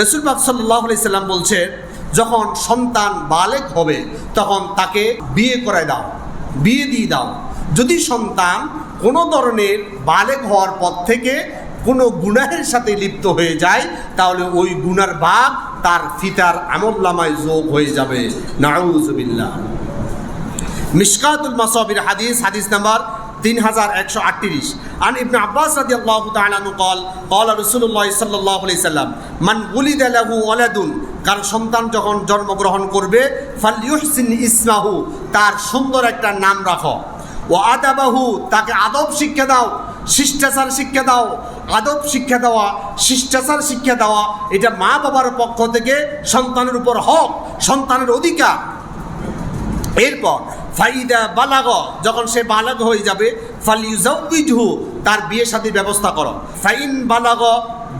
রসুল সাল্লাহ সাল্লাম বলছে, যখন সন্তান বালেক হবে, তখন তাকে বিয়ে করায় দাও, বিয়ে দিয়ে দাও। যদি সন্তান কোনো ধরনের বালেক হওয়ার পর থেকে কোনো গুনাহের সাথে লিপ্ত হয়ে যায়, তাহলে ওই গুনার ভাগ তার ফিতার আমল্লামায় যোগ হয়ে যাবে। নাউজবিল্লাহ মিশকাতুল মাসাবির হাদিস হাদিস নাম্বার তিন হাজার একশো আটত্রিশ। আন ইবনে আব্বাস রাদি আল্লাহ তালানু কল কল রসুল্লাহ সাল্লাহ সাল্লাম, মান বুলি আলাহু ওয়ালাদুন কারণ সন্তান যখন জন্মগ্রহণ করবে ফাল ইউহসিন ইসমাহু তার সুন্দর একটা নাম রাখো। ও আদাবাহু তাকে আদব শিক্ষা দাও, শিষ্টাচার শিক্ষা দাও। আদব শিক্ষা দেওয়া, শিষ্টাচার শিক্ষা দেওয়া, এটা মা বাবার পক্ষ থেকে সন্তানের উপর হক, সন্তানের অধিকার। এরপর ফাইদা বালাগ, যখন সে বালাগ হয়ে যাবে, ফালিউজাউবিজহু, তার বিয়ে শাদীর ব্যবস্থা করো। ফাইন বালাগ,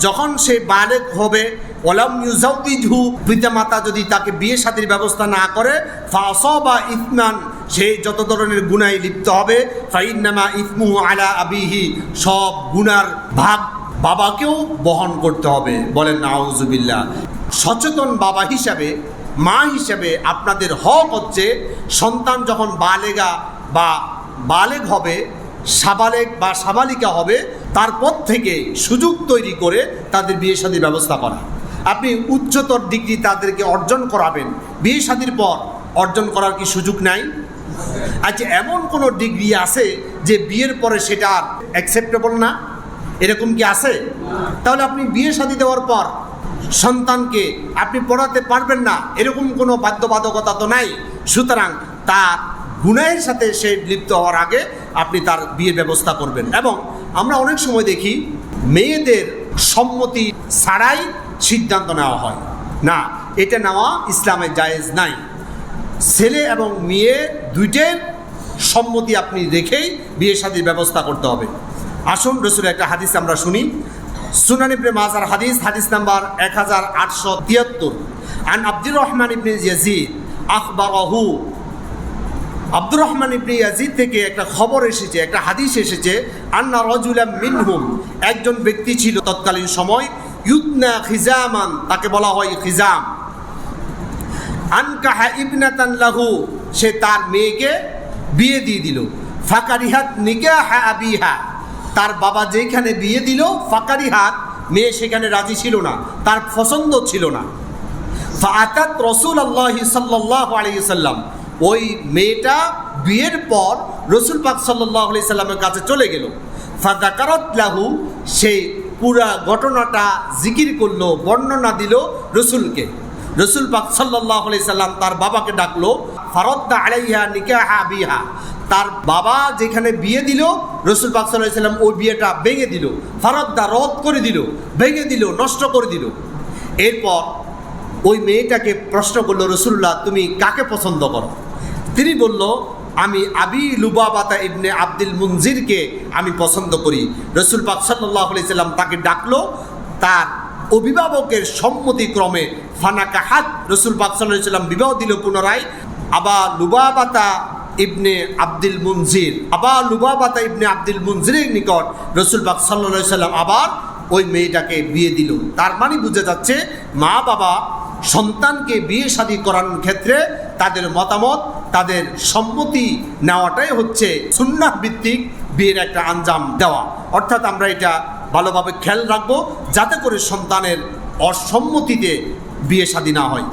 যখন সে বালেক হবে ওলাম ইউজাউবিজহু পিতামাতা যদি তাকে বিয়ে শাদীর ব্যবস্থা না করে, ফাসবা ইতমান সে যত ধরনের গুনায় লিপ্ত হবে, ফাইন্নামা ইসমুহু আলা আবিহি, সব গুনার ভাগ বাবাকেও বহন করতে হবে। বলেন, নাউজুবিল্লাহ। সচেতন বাবা হিসাবে মা হিসেবে আপনাদের হক হচ্ছে, সন্তান যখন বালেগা বা বালেগ হবে, সাবালেগ বা সাবালিকা হবে, তারপর থেকে সুযোগ তৈরি করে তাদের বিয়ে শাদীর ব্যবস্থা করা। আপনি উচ্চতর ডিগ্রি তাদেরকে অর্জন করাবেন। বিয়ে শাদীর পর অর্জন করার কি সুযোগ নাই? আচ্ছা এমন কোনো ডিগ্রি আছে যে বিয়ের পরে সেটা আর অ্যাকসেপ্টেবল না? এরকম কি আছে? তাহলে আপনি বিয়ে শাদী দেওয়ার পর সন্তানকে আপনি পড়াতে পারবেন না, এরকম কোনো বাধ্যবাধকতা তো নাই। সুতরাং তার গুণায়ের সাথে সে লিপ্ত হওয়ার আগে আপনি তার বিয়ের ব্যবস্থা করবেন। এবং আমরা অনেক সময় দেখি মেয়েদের সম্মতি ছাড়াই সিদ্ধান্ত নেওয়া হয়। না, এটা নেওয়া ইসলামে জায়েজ নাই। ছেলে এবং মেয়ে দুইটের সম্মতি আপনি রেখেই বিয়ে শাদীর ব্যবস্থা করতে হবে। আসুন রসুল একটা হাদিস আমরা শুনি সুনান ইবনে মাজার হাদিস হাদিস নাম্বার এক হাজার আটশো তিয়াত্তর। আন আব্দুর রহমান ইবনে ইয়াজিদ আখবরাহু। আব্দুর রহমান ইবনে ইয়াজিদ থেকে একটা খবর এসেছে, একটা হাদিস এসেছে, আন্না রজুলাম মিনহুম, একজন ব্যক্তি ছিল তৎকালীন সময়, ইউতনা খিজামান, তাকে বলা হয় খিজাম। আনকাহা ইবনাতান লাহু, সে তার মেয়েকে বিয়ে দিয়ে দিল। ফাকারিহাত নিকাহা আবিহা। তার বাবা যেখানে বিয়ে দিল, ফাঁকারি হাত, মেয়ে সেখানে রাজি ছিল না, তার পছন্দ ছিল না। ফাতাত রসুল আল্লাহ সাল্লাহ আলাইসাল্লাম ওই মেয়েটা বিয়ের পর রসুল পাক সাল্লাহ আলি সাল্লামের কাছে চলে গেল। ফাদাকারত লাহু, সে পুরা ঘটনাটা জিকির করল, বর্ণনা দিল রসুলকে। রসুল পাক সাল্লাহ আলি সাল্লাম তার বাবাকে ডাকলো, ফারদ্দা আলাইহা নিকাহা বিহা। তার বাবা যেখানে বিয়ে দিল, রসুল পাক সাল্লাম ওই বিয়েটা ভেঙে দিল, ফারদ্দা রদ করে দিল, ভেঙে দিল, নষ্ট করে দিল। এরপর ওই মেয়েটাকে প্রশ্ন করল রসুল্লাহ তুমি কাকে পছন্দ করো? তিনি বলল, আমি আবি লুবাবাতা ইবনে আব্দুল মুনজিরকে আমি পছন্দ করি। রসুল পাক সাল্লাহ তাকে ডাকলো। তার অভিভাবকের সম্মতিক্রমে ফানাকা হাত রসুল পাক সাল্লাহ বিবাহ দিল পুনরায়। আবা লুবাবাতা ইবনে আব্দুল মুনজির আবা লুবাবাতা ইবনে আব্দুল মুনজিরের নিকট রসুল পাক সাল্লাহ সাল্লাম আবার ওই মেয়েটাকে বিয়ে দিল। তার মানে বুঝে যাচ্ছে মা বাবা সন্তানকে বিয়ে শাদী করানোর ক্ষেত্রে তাদের মতামত, তাদের সম্মতি নেওয়াটাই হচ্ছে সুন্নাহ ভিত্তিক বিয়ের একটা আঞ্জাম দেওয়া। অর্থাৎ আমরা এটা ভালোভাবে খেয়াল রাখব যাতে করে সন্তানের অসম্মতিতে বিয়ে শাদী না হয়।